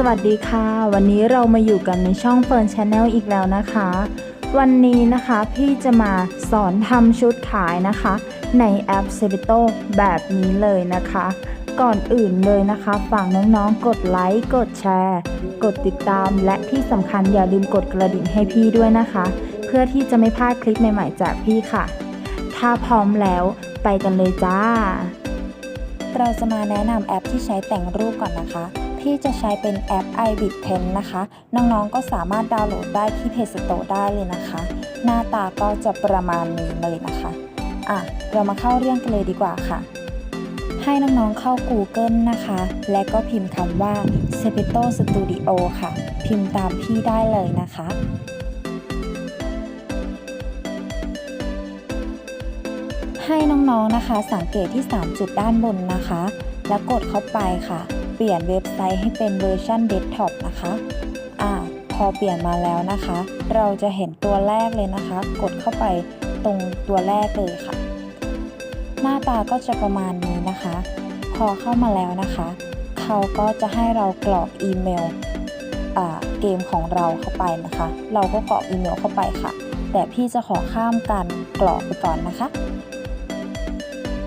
สวัสดีค่ะ วันนี้เรามาอยู่กันในช่องเฟิร์นชาแนลอีกแล้วนะคะ วันนี้นะคะพี่จะมาสอนทำชุดขายนะคะ ในแอป s e b i t o แบบนี้เลยนะคะ ก่อนอื่นเลยนะคะฝากน้องๆกดไลค์กดแชร์ กดติดตามและที่สำคัญอย่าลืมกดกระดิ่งให้พี่ด้วยนะคะ เพื่อที่จะไม่พลาดคลิปใหม่ๆจากพี่ค่ะ ถ้าพร้อมแล้วไปกันเลยจ้า เราจะมาแนะนำแอปที่ใช้แต่งรูปก่อนนะคะ พี่จะใช้เป็นแอป iBit Pen นะคะ น้องๆก็สามารถดาวน์โหลดได้ที่ Play Store ได้เลยนะคะ หน้าตาก็จะประมาณนี้เลยนะคะอะเรามาเข้าเรื่องกันเลยดีกว่าค่ะ ให้น้องๆเข้า Google นะคะ และก็พิมพ์คำว่า s e p e t o Studio ค่ะ พิมพ์ตามพี่ได้เลยนะคะให้น้องๆนะคะ สังเกตที่ 3 จุดด้านบนนะคะ แล้วกดเข้าไปค่ะ เปลี่ยนเว็บไซต์ให้เป็นเวอร์ชันเดสก์ท็อปนะคะอ่าพอเปลี่ยนมาแล้วนะคะ เราจะเห็นตัวแรกเลยนะคะ กดเข้าไปตรงตัวแรกเลยค่ะ หน้าตาก็จะประมาณนี้นะคะ พอเข้ามาแล้วนะคะ เขาก็จะให้เรากรอกอีเมลอ่าเกมของเราเข้าไปนะคะ เราก็กรอกอีเมลเข้าไปค่ะ แต่พี่จะขอข้ามการกรอกไปก่อนนะคะ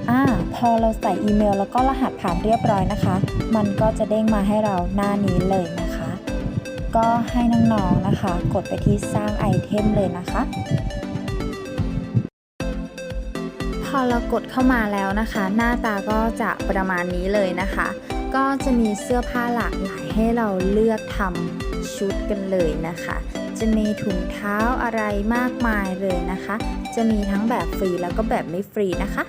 อ่าพอเราใส่อีเมล แล้วก็รหัสผ่านเรียบร้อยนะคะ มันก็จะเด้งมาให้เราหน้านี้เลยนะคะ ก็ให้น้องๆนะคะ กดไปที่สร้างไอเทมเลยนะคะ พอเรากดเข้ามาแล้วนะคะ หน้าตาก็จะประมาณนี้เลยนะคะ ก็จะมีเสื้อผ้าหลากหลายให้เราเลือกทำชุดกันเลยนะคะจะมีถุงเท้าอะไรมากมายเลยนะคะ จะมีทั้งแบบฟรีแล้วก็แบบไม่ฟรีนะคะ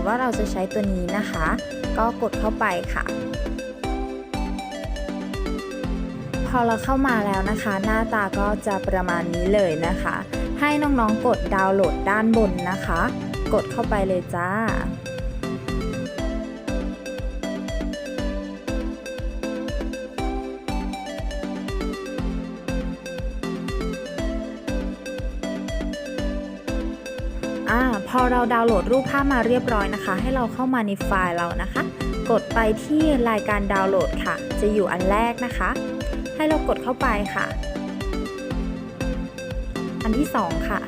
ติว่าเราจะใช้ตัวนี้นะคะ ก็กดเข้าไปค่ะ พอเราเข้ามาแล้วนะคะ หน้าตาก็จะประมาณนี้เลยนะคะ ให้น้องๆกดดาวน์โหลดด้านบนนะคะ กดเข้าไปเลยจ้า อ่าพอเราดาวน์โหลดรูปภาพมาเรียบร้อยนะคะ ให้เราเข้ามาในไฟล์เรานะคะ กดไปที่รายการดาวน์โหลดค่ะ จะอยู่อันแรกนะคะ ให้เรากดเข้าไปค่ะ อันที่สองค่ะ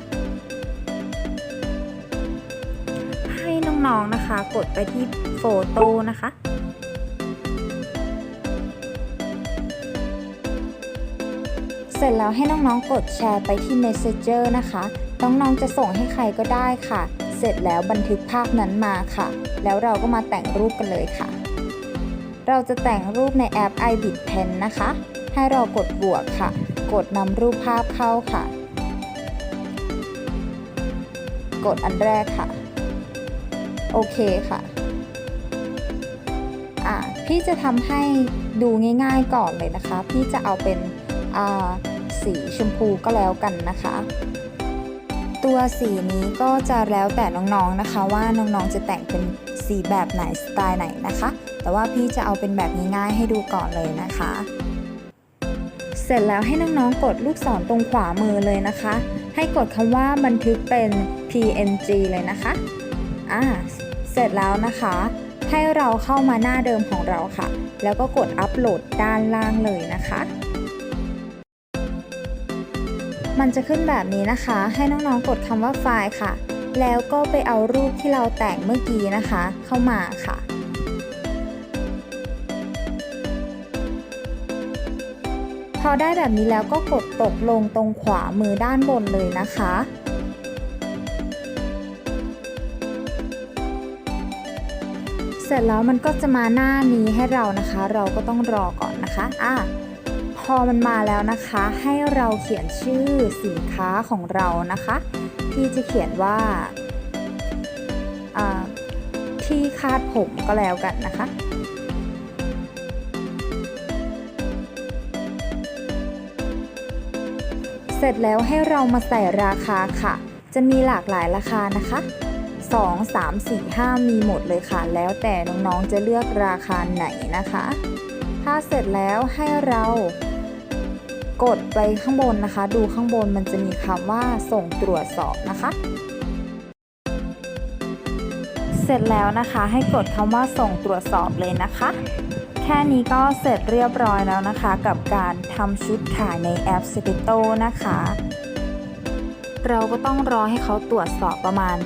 ให้น้องๆนะคะ กดไปที่โฟโต้นะคะเสร็จแล้วให้น้องๆ กดแชร์ไปที่ Messenger นะคะ น้องๆจะส่งให้ใครก็ได้ค่ะ เสร็จแล้วบันทึกภาพนั้นมาค่ะ แล้วเราก็มาแต่งรูปกันเลยค่ะ เราจะแต่งรูปในแอป iBit Pen นะคะ ให้เรากดบวกค่ะ กดนำรูปภาพเข้าค่ะ กดอันแรกค่ะ โอเคค่ะอ่าพี่จะทำให้ดูง่ายๆก่อนเลยนะคะ พี่จะเอาเป็นอ่าสีชมพูก็แล้วกันนะคะ ตัวสีนี้ก็จะแล้วแต่น้องๆนะคะ ว่าน้องๆจะแต่งเป็นสีแบบไหนสไตล์ไหนนะคะ แต่ว่าพี่จะเอาเป็นแบบง่ายๆให้ดูก่อนเลยนะคะ เสร็จแล้วให้น้องๆกดลูกศรตรงขวามือเลยนะคะ ให้กดคำว่าบันทึกเป็น PNG เลยนะคะอ่าเสร็จแล้วนะคะ ให้เราเข้ามาหน้าเดิมของเราค่ะ แล้วก็กดอัปโหลดด้านล่างเลยนะคะ มันจะขึ้นแบบนี้นะคะ ให้น้องๆกดคำว่าไฟล์ค่ะ แล้วก็ไปเอารูปที่เราแต่งเมื่อกี้นะคะ เข้ามาค่ะพอได้แบบนี้แล้วก็กดตกลงตรงขวามือด้านบนเลยนะคะ เสร็จแล้วมันก็จะมาหน้านี้ให้เรานะคะ เราก็ต้องรอก่อนนะคะ อะ อมันมาแล้วนะคะ ให้เราเขียนชื่อสินค้าของเรานะคะพี่จะเขียนว่าอ่าที่คาดผมก็แล้วกันนะคะ เสร็จแล้วให้เรามาใส่ราคาค่ะ จะมีหลากหลายราคานะคะ 2 3 4 5 มีหมดเลยค่ะ แล้วแต่น้องๆจะเลือกราคาไหนนะคะ ถ้าเสร็จแล้วให้เรา กดไปข้างบนนะคะ ดูข้างบนมันจะมีคำว่าส่งตรวจสอบนะคะ เสร็จแล้วนะคะให้กดคำว่าส่งตรวจสอบเลยนะคะ แค่นี้ก็เสร็จเรียบร้อยแล้วนะคะ กับการทำชุดขายในแอป s ิโตนะคะ เราก็ต้องรอให้เขาตรวจสอบประมาณ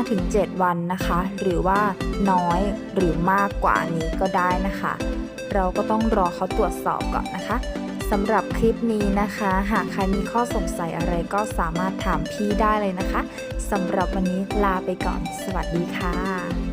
5-7 วันนะคะ หรือว่าน้อยหรือมากกว่านี้ก็ได้นะคะ เราก็ต้องรอเขาตรวจสอบก่อนนะคะสำหรับ ลิปนี้นะคะ หากใครมีข้อสงสัยอะไรก็สามารถถามพี่ได้เลยนะคะสำหรับวันนี้ลาไปก่อน สวัสดีค่ะ